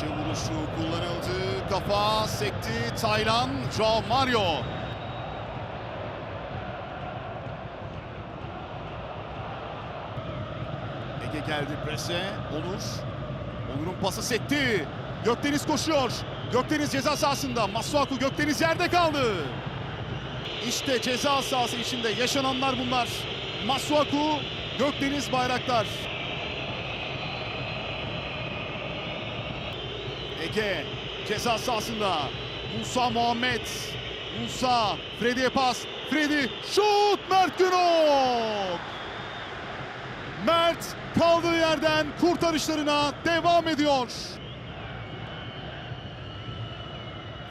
Köşe vuruşu kullanıldı. Kafa sekti. Taylan, Joao Mario. Ege geldi prese. Onur. Onur'un pası sekti. Gökdeniz koşuyor. Gökdeniz ceza sahasında. Masuaku Gökdeniz yerde kaldı. İşte ceza sahası içinde yaşananlar bunlar. Masuaku, Gökdeniz Bayraktar. Ege ceza sahasında. Musa Muhammed. Musa, Freddy'ye pas. Freddy, şut Mert Günok. Mert kaldığı yerden kurtarışlarına devam ediyor.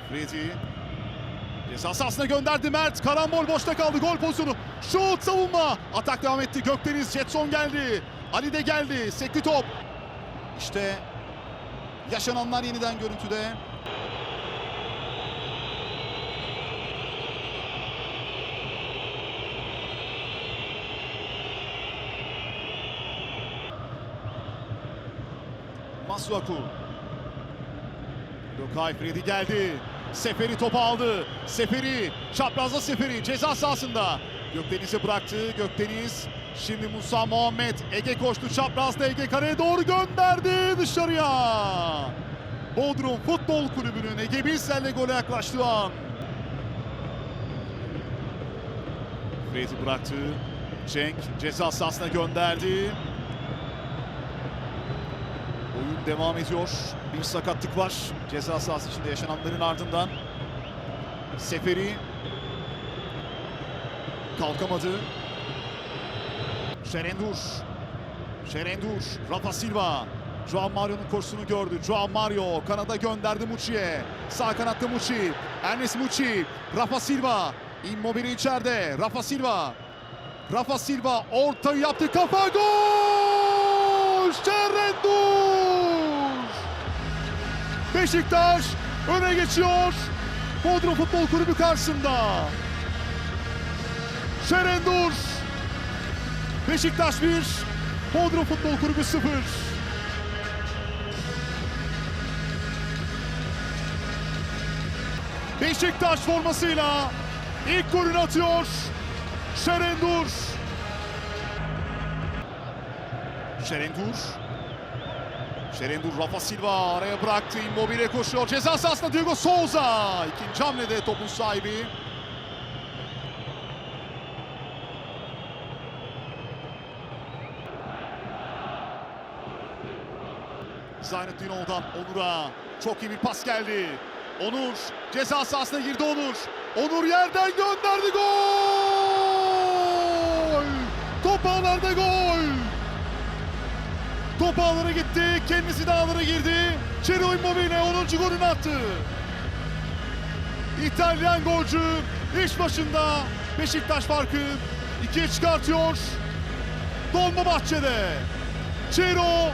Freddy ceza sahasına gönderdi Mert. Karambol boşta kaldı. Gol pozisyonu. Şut savunma. Atak devam etti. Gökdeniz Jetson geldi. Ali de geldi. Sekti top. İşte yaşananlar yeniden görüntüde. Masuaku. Lokay Freddy geldi. Seferi topu aldı. Seferi, çaprazda Seferi ceza sahasında. Gökdeniz'e bıraktı. Gökdeniz şimdi Musa Muhammed. Ege koştu çaprazda Ege kareye doğru gönderdi dışarıya. Bodrum Futbol Kulübü'nün Ege Bilsel'le gole yaklaştığı an. Freddy bıraktı. Cenk ceza sahasına gönderdi. Oyun devam ediyor. Bir sakatlık var. Ceza sahası içinde yaşananların ardından. Seferi kalkamadı. Şerendur. Şerendur. Rafa Silva. Joao Mario'nun koşusunu gördü. Joao Mario kanada gönderdi Muçi'ye. Sağ kanatta Muçi. Ernest Muçi. Rafa Silva. Immobile içeride. Rafa Silva. Rafa Silva ortayı yaptı. Kafa gol! Şerendur! Beşiktaş öne geçiyor. Bodrum Futbol Kulübü karşısında. Şerendur. Beşiktaş 1, Bodrum Futbol Kulübü 0. Beşiktaş formasıyla ilk golünü atıyor. Şerendur. Şerendur. Şerendur Rafa Silva araya bıraktı. Immobile koşuyor. Ceza sahasında Diego Souza. İkinci hamlede topun sahibi. Zainuddinoğlu'dan Onur'a çok iyi bir pas geldi. Onur ceza sahasına girdi Onur. Onur yerden gönderdi gol! Top ağlarda gol! Top ağlara gitti, kendisi de ağlara girdi. Ciro Immobile 10. golünü attı. İtalyan golcü iş başında Beşiktaş farkı ikiye çıkartıyor. Dolmabahçe'de Ciro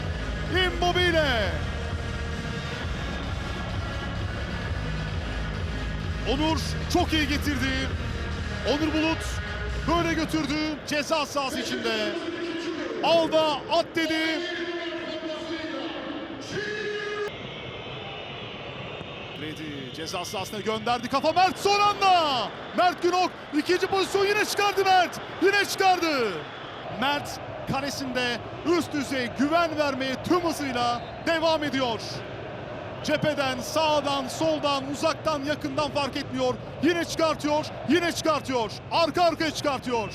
Onur çok iyi getirdi. Onur Bulut böyle götürdü ceza sahası içinde. Alda at dedi. Freddy ceza sahasına gönderdi. Kafa Mert son anda. Mert Günok ikinci pozisyon yine çıkardı Mert. Yine çıkardı. Mert karesinde üst düzey güven vermeye tüm hızıyla devam ediyor. Cepheden, sağdan, soldan, uzaktan, yakından fark etmiyor. Yine çıkartıyor, yine çıkartıyor. Arka arkaya çıkartıyor.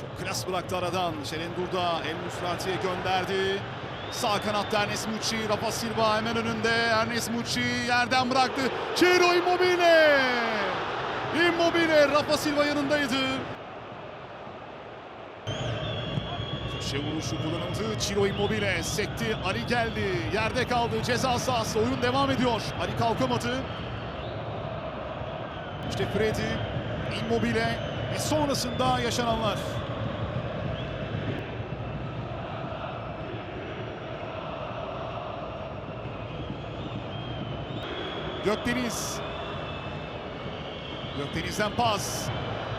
Çok klas bıraktı aradan. Şerendur da El Musrati'ye gönderdi. Sağ kanatta Ernest Muçi, Rafa Silva hemen önünde. Ernest Muçi yerden bıraktı. Ciro Immobile. Immobile Rafa Silva yanındaydı. Köşe vuruşu kullanıldı. Ciro Immobile sekti. Ali geldi. Yerde kaldı. Ceza sahası. Oyun devam ediyor. Ali kalkamadı. İşte Freddy, Immobile ve sonrasında yaşananlar. Gökdeniz. Gökdeniz'den pas.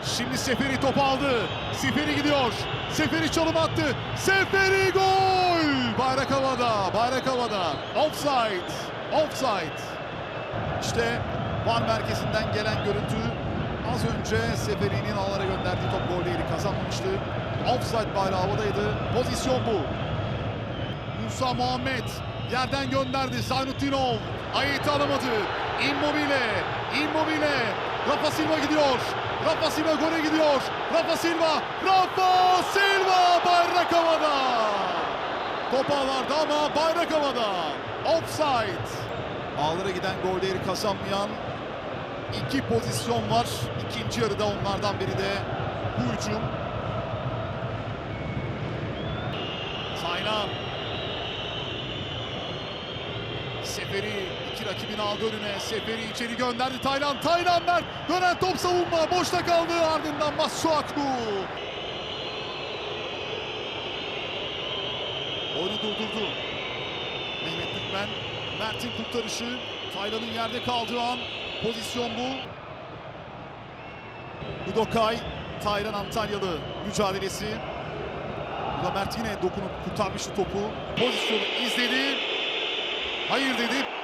Şimdi Seferi top aldı. Seferi gidiyor. Seferi çalım attı. Seferi gol! Bayrak havada. Bayrak havada. Offside. Offside. İşte var merkezinden gelen görüntü. Az önce Seferi'nin ağlara gönderdiği top gol yeri kazanmamıştı. Offside bayrağı havadaydı. Pozisyon bu. Musa Muhammed yerden gönderdi. Zaynutdinov. Ayet'i alamadı. Immobile. Immobile. Rafa Silva gidiyor. Rafa Silva gole gidiyor. Rafa Silva. Rafa Silva bayrak havada. Top ağlarda ama bayrak havada. Offside. Ağlara giden gol değeri kazanmayan iki pozisyon var. İkinci yarıda onlardan biri de bu hücum. Taylan. Seferi iki rakibini aldı önüne. Seferi içeri gönderdi Taylan. Taylan ver. Dönen top savunma. Boşta kaldı. Ardından Masuaku. Oyunu durdurdu. Mehmet Türkmen. Mert'in kurtarışı. Taylan'ın yerde kaldığı an. Pozisyon bu. Udokay. Taylan Antalyalı mücadelesi. Burada Mert yine dokunup kurtarmıştı topu. Pozisyonu izledi. Hayır dedi.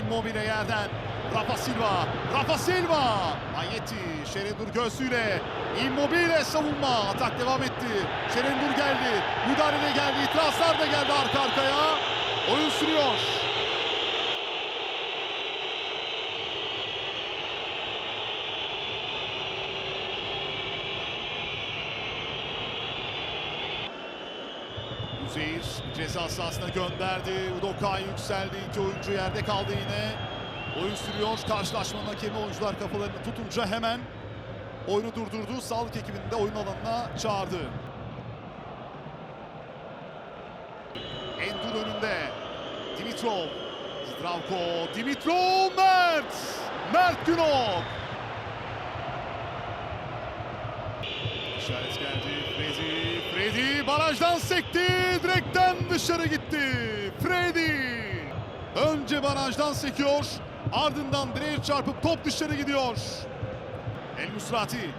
Immobile yerden. Rafa Silva. Rafa Silva. Ayeti. Şerendur göğsüyle. Immobile savunma. Atak devam etti. Şerendur geldi. Müdahale geldi. İtirazlar da geldi arka arkaya. Oyun sürüyor. Üzeyir ceza sahasına gönderdi. Udokay yükseldi. İki oyuncu yerde kaldı yine. Oyun sürüyor. Karşılaşmanın hakemi oyuncular kafalarını tutunca hemen oyunu durdurdu. Sağlık ekibini de oyun alanına çağırdı. Endur önünde. Dimitrov. Zdravko. Dimitrov. Mert. Mert Günok. İşaret geldi. Freddy. Freddy barajdan sekti. Direkten dışarı gitti. Freddy. Önce barajdan sekiyor. Ardından direğe çarpıp top dışarı gidiyor. El Musrati.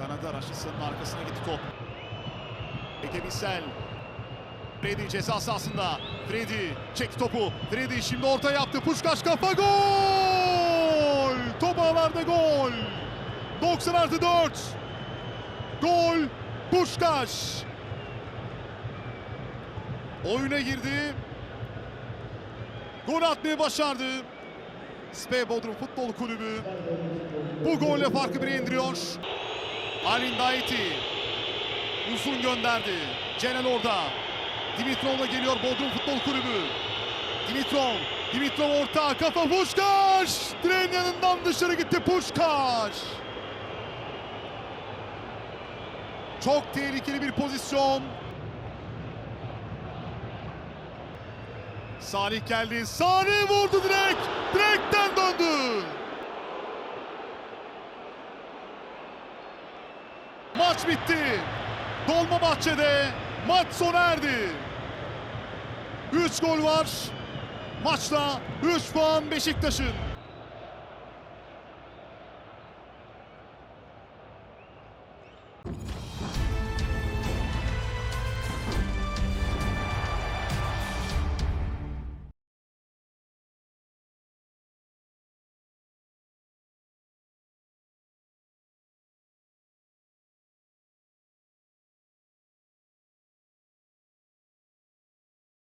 Kanada Raşitsa'nın arkasına gitti top. Ege Bissel. Freddy ceza sahasında. Freddy çekti topu. Freddy şimdi orta yaptı. Puşkaş kafa gol. Top ağlarda gol. 90 artı 4. Gol Puşkaş. Oyuna girdi. Gol atmayı başardı. Spe Bodrum Futbol Kulübü bu golle farkı bire indiriyor. Alin Daiti uzun gönderdi. Cenel orada. Dimitrov'la geliyor Bodrum Futbol Kulübü. Dimitrov, Dimitrov orta kafa Puşkaş. Direğin yanından dışarı gitti Puşkaş. Çok tehlikeli bir pozisyon. Salih geldi. Salih vurdu direkt. Direkten döndü. Maç bitti. Dolma bahçede maç sona erdi. 3 gol var. Maçta 3 puan Beşiktaş'ın.